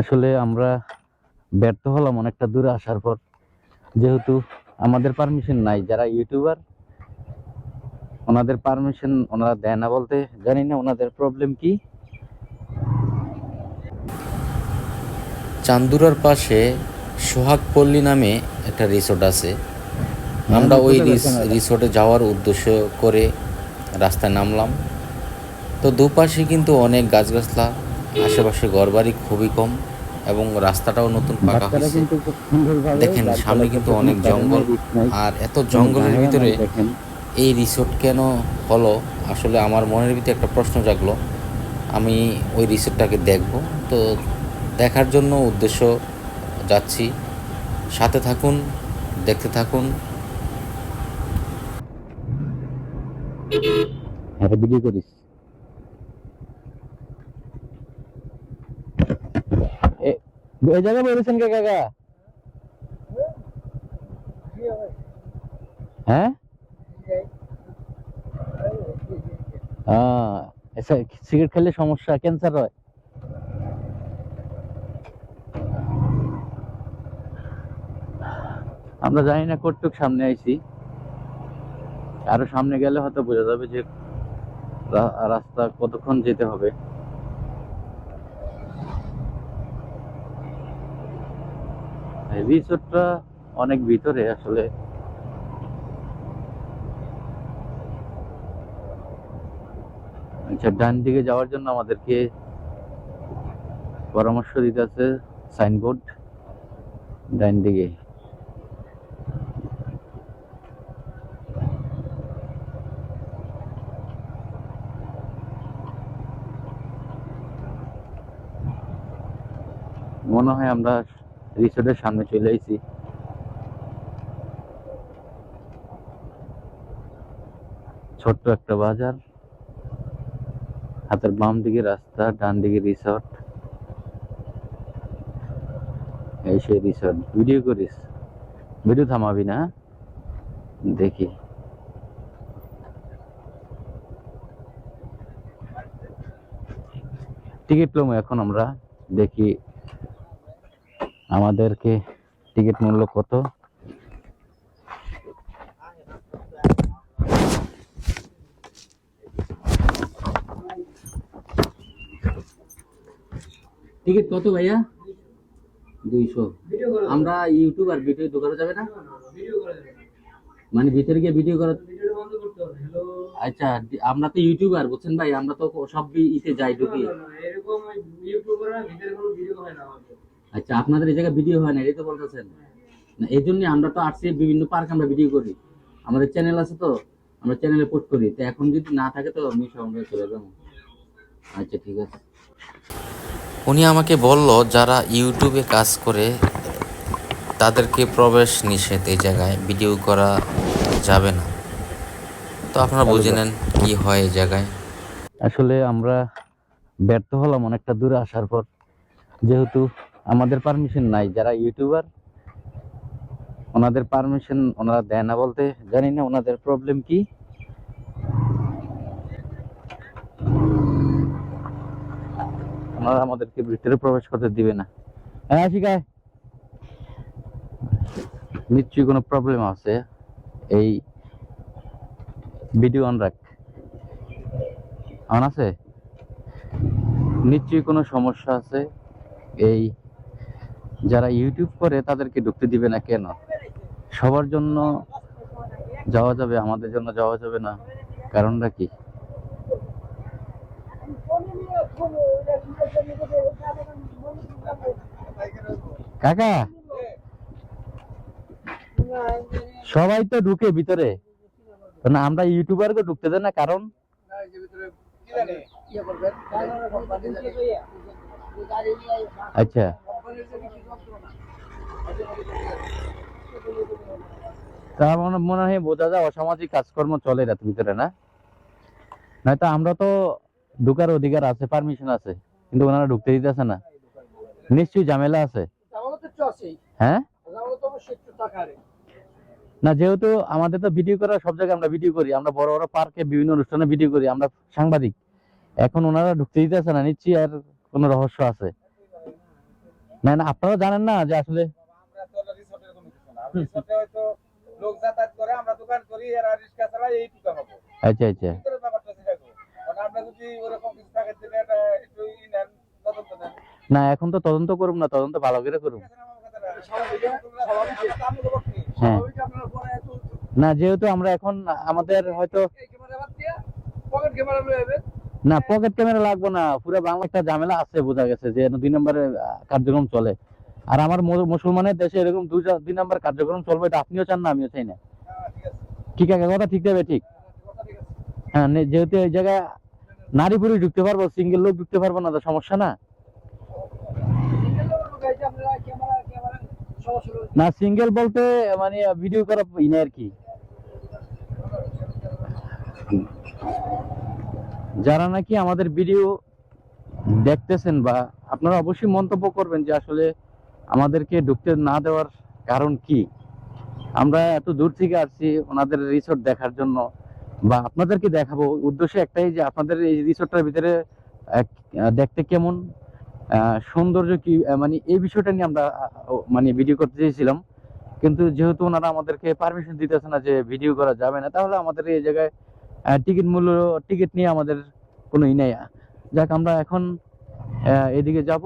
আসলে আমরা ব্যর্থ হলাম অনেকটা দূরে আসার পর। যেহেতু আমাদের পারমিশন নাই যারা ইউটিউবার ওনাদের পারমিশন ওনারা দেয় না বলতে জানি না ওনাদের প্রবলেম কি। চান্দুরার পাশে সোহাগপল্লী নামে একটা রিসোর্ট আছে। আমরা ওই রিসোর্টে যাওয়ার উদ্দেশ্য করে রাস্তায় নামলাম। তো দুপাশে কিন্তু অনেক গাছগাছলা আশেপাশে ঘরবাড়ি খুবই কম এবং রাস্তাটাও নতুন পাকা হয়েছে। দেখেন সামনে কিন্তু অনেক জঙ্গল। আর এত জঙ্গলের ভিতরে এই রিসোর্ট কেন হলো? আসলে আমার মনের ভিতরে একটা প্রশ্ন জাগলো। আমি ওই রিসোর্টটাকে দেখব। তো দেখার জন্য উদ্দেশ্য যাচ্ছি। সাথে থাকুন দেখতে থাকুন। হ্যাঁ ভিডিও করিস। হ্যাঁ? সিগারেট খেলে সমস্যা ক্যান্সার হয়। আমরা জানি না কতটুক সামনে আইছি। আরও সামনে গেলে হয়তো বোঝা যাবে যে রাস্তা কতক্ষণ যেতে হবে। রিসোর্টটা অনেক ভিতরে আসলে। আচ্ছা ডান দিকে যাওয়ার জন্য আমাদেরকে পরামর্শ দিতে আছে সাইনবোর্ড। ডান দিকে। মনে হয় আমরা রিসোর্টের সামনে চলে এসেছি ছোট্ট একটা বাজার। হাতের বাম দিকে রাস্তা, ডান দিকে রিসোর্ট। এই সেই রিসোর্ট। ভিডিও করিস। ভিডিও থামাবি না, দেখি। টিকিট লম এখন আমরা, দেখি আমাদেরকে টিকিট মূল্য কত? টিকিট কত ভাইয়া? দুইশো। আমরা ইউটিউবার ভিডিও দোকানে যাবে না? মানে ভিতরে গিয়ে ভিডিও করা আচ্ছা আমরা তো ইউটিউবার বুঝছেন ভাই? আমরা তো সব ইতে যাই ঢুকি। আচ্ছা আপনাদের এই জায়গায় ভিডিও হয় না এটাই তো বলতেছেন। না এই জন্য আমরা তো আসছি বিভিন্ন পার্ক আমরা ভিডিও করি। আমাদের চ্যানেল আছে তো আমরা চ্যানেলে পোস্ট করি। তো এখন যদি না থাকে তো আমি সঙ্গে চলে যাব। আচ্ছা ঠিক আছে। উনি আমাকে বলল যারা ইউটিউবে কাজ করে তাদেরকে প্রবেশ নিষেধ এই জায়গায়। ভিডিও করা যাবে না। তো আপনারা বুঝে নেন কি হয় এই জায়গায়। আসলে আমরা ব্যর্থ হলাম অনেকটা দূরে আসার পর। যেহেতু আমাদের পারমিশন নাই, যারা ইউটিউবার ওনাদের পারমিশন ওনারা দেয় না বলতে জানি না, ওনাদের প্রবলেম কি? ওনারা আমাদেরকে ভিতরে প্রবেশ করতে দিবে না। হ্যাঁ শিখায় নিশ্চয়ই কোনো প্রবলেম আছে। এই ভিডিও অন রাখ। অন আছে? নিশ্চয়ই কোনো সমস্যা আছে? এই যারা ইউটিউব করে তাদেরকে ঢুকতে দিবে না কেন? সবার জন্য যাওয়া যাবে, আমাদের জন্য যাওয়া যাবে না। কারণটা কি? কাকা! সবাই তো ঢুকে ভিতরে। না, আমরা ইউটিউবারকে ঢুকতে দেন না, কারণ? আচ্ছা। মনে হয় বোঝা যায় অসামাজিক কাজকর্ম চলে না? নয়তো আমরা তো ঢুকার অধিকার আছে পারমিশন আছে, কিন্তু ওনারা ঢুকতে দিতেছে না। নিশ্চয়ই ঝামেলা আছে। হ্যাঁ? না, যেহেতু আমাদের তো ভিডিও করা সব জায়গায় আমরা ভিডিও করি, আমরা বড় বড় পার্কে বিভিন্ন অনুষ্ঠানে ভিডিও করি, আমরা সাংবাদিক। এখন ওনারা ঢুকতে দিতেছে না, নিশ্চয়ই আর কোনো রহস্য আছে। না না আপনারা জানেন না যে আসলে আমরা তো রিসোর্টের কোনো কিছু না। রিসোর্টে হয়তো লোক যাতায়াত করে আমরা দোকান করি এরা রিক্সা চালাই এইটুকু পাবো। আচ্ছা আচ্ছা। নেন না এখন তো তদন্ত করুম না তদন্ত ভালো করে করুম। হ্যাঁ। আপনারা পরে একটু না যেহেতু আমরা এখন আমাদের হয়তো পকেট ক্যামেরা না পকেট ক্যামেরা লাগবে না, পুরো বাংলা একটা ঝামেলা আছে, বোঝা গেছে যে দুই নম্বরে কার্যক্রম চলে। আর আমার মুসলমানের দেশে এরকম দুই দুই নম্বর কার্যক্রম চলবে, এটা আপনিও চান না, আমিও চাই না। ঠিক আছে, কথা ঠিক দেবে, ঠিক। হ্যাঁ যেহেতু এই জায়গায় নারী পুরুষ ঢুকতে পারব সিঙ্গেল লোক ঢুকতে পারব না, তো সমস্যা না? না সিঙ্গেল বলতে মানে ভিডিও করা ইনে আর কি। যারা নাকি আমাদের ভিডিও দেখতেছেন বা আপনারা অবশ্যই মন্তব্য করবেন যে আসলে আমাদেরকে ঢুকতে না দেওয়ার কারণ কি? আমরা এত দূর থেকে আসছি ওনাদের রিসোর্ট দেখার জন্য বা আপনাদেরকে দেখাবো। উদ্দেশ্য একটাই যে আপনাদের এই রিসোর্টটার ভিতরে দেখতে কেমন সৌন্দর্য কি মানে এই বিষয়টা নিয়ে আমরা মানে ভিডিও করতে চেয়েছিলাম। কিন্তু যেহেতু ওনারা আমাদেরকে পারমিশন দিতেছে না যে ভিডিও করা যাবে না, তাহলে আমাদের এই জায়গায় টিকিট মূল্য টিকিট নিয়ে আমাদের কোনো ই নেই। যাক আমরা এখন এদিকে যাব।